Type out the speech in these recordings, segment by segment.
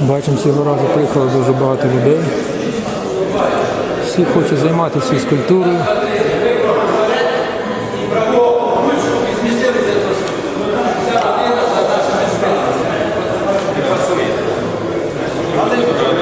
Бачимо, цього разу приїхало дуже багато людей. Всі хочуть займатися фізкультурою. Але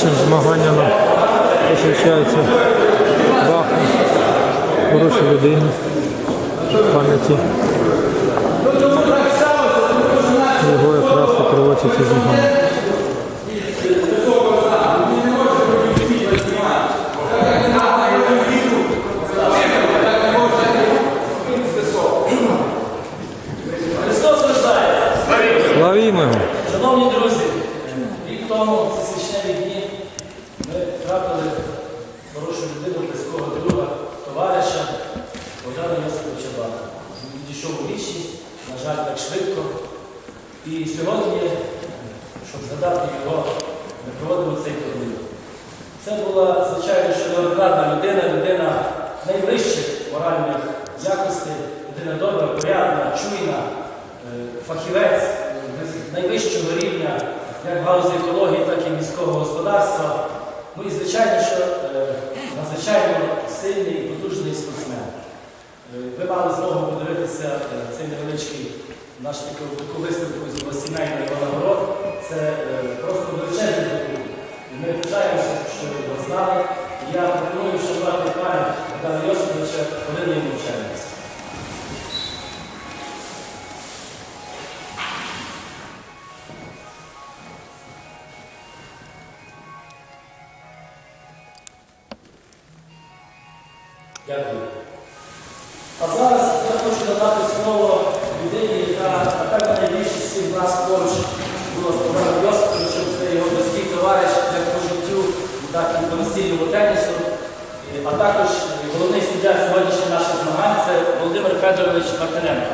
Бачимо, змагання на посвячаються Баху, хорошій людині, пам'яті. Його якраз і проводяться ці змагання. Славімо його! Шановні друзі, рік тому ці священні жаль, так швидко. І сьогодні, щоб згадати його, ми проводимо цей турнір. Це була, звичайно, неординарна людина, людина найвищих моральних якостей, людина добра, порядна, чуйна, е, фахівець найвищого рівня, як в галузі екології, так і міського господарства. Ну і звичайно, що е, надзвичайно сильний і потужний спортсмен. Е, Ви мали змогу подивитися цей невеличкий наш таку, виставку сімейних нагород. Це е, просто величезний. І ми вважаємося, що ви його знали. Я пропоную вшанувати пам'ять Богдана Йосиповича хвилиною мовчання. Дякую. А зараз я хочу надати а також головний суддя сьогоднішнього наших змагань це Володимир Федорович Мартиненко.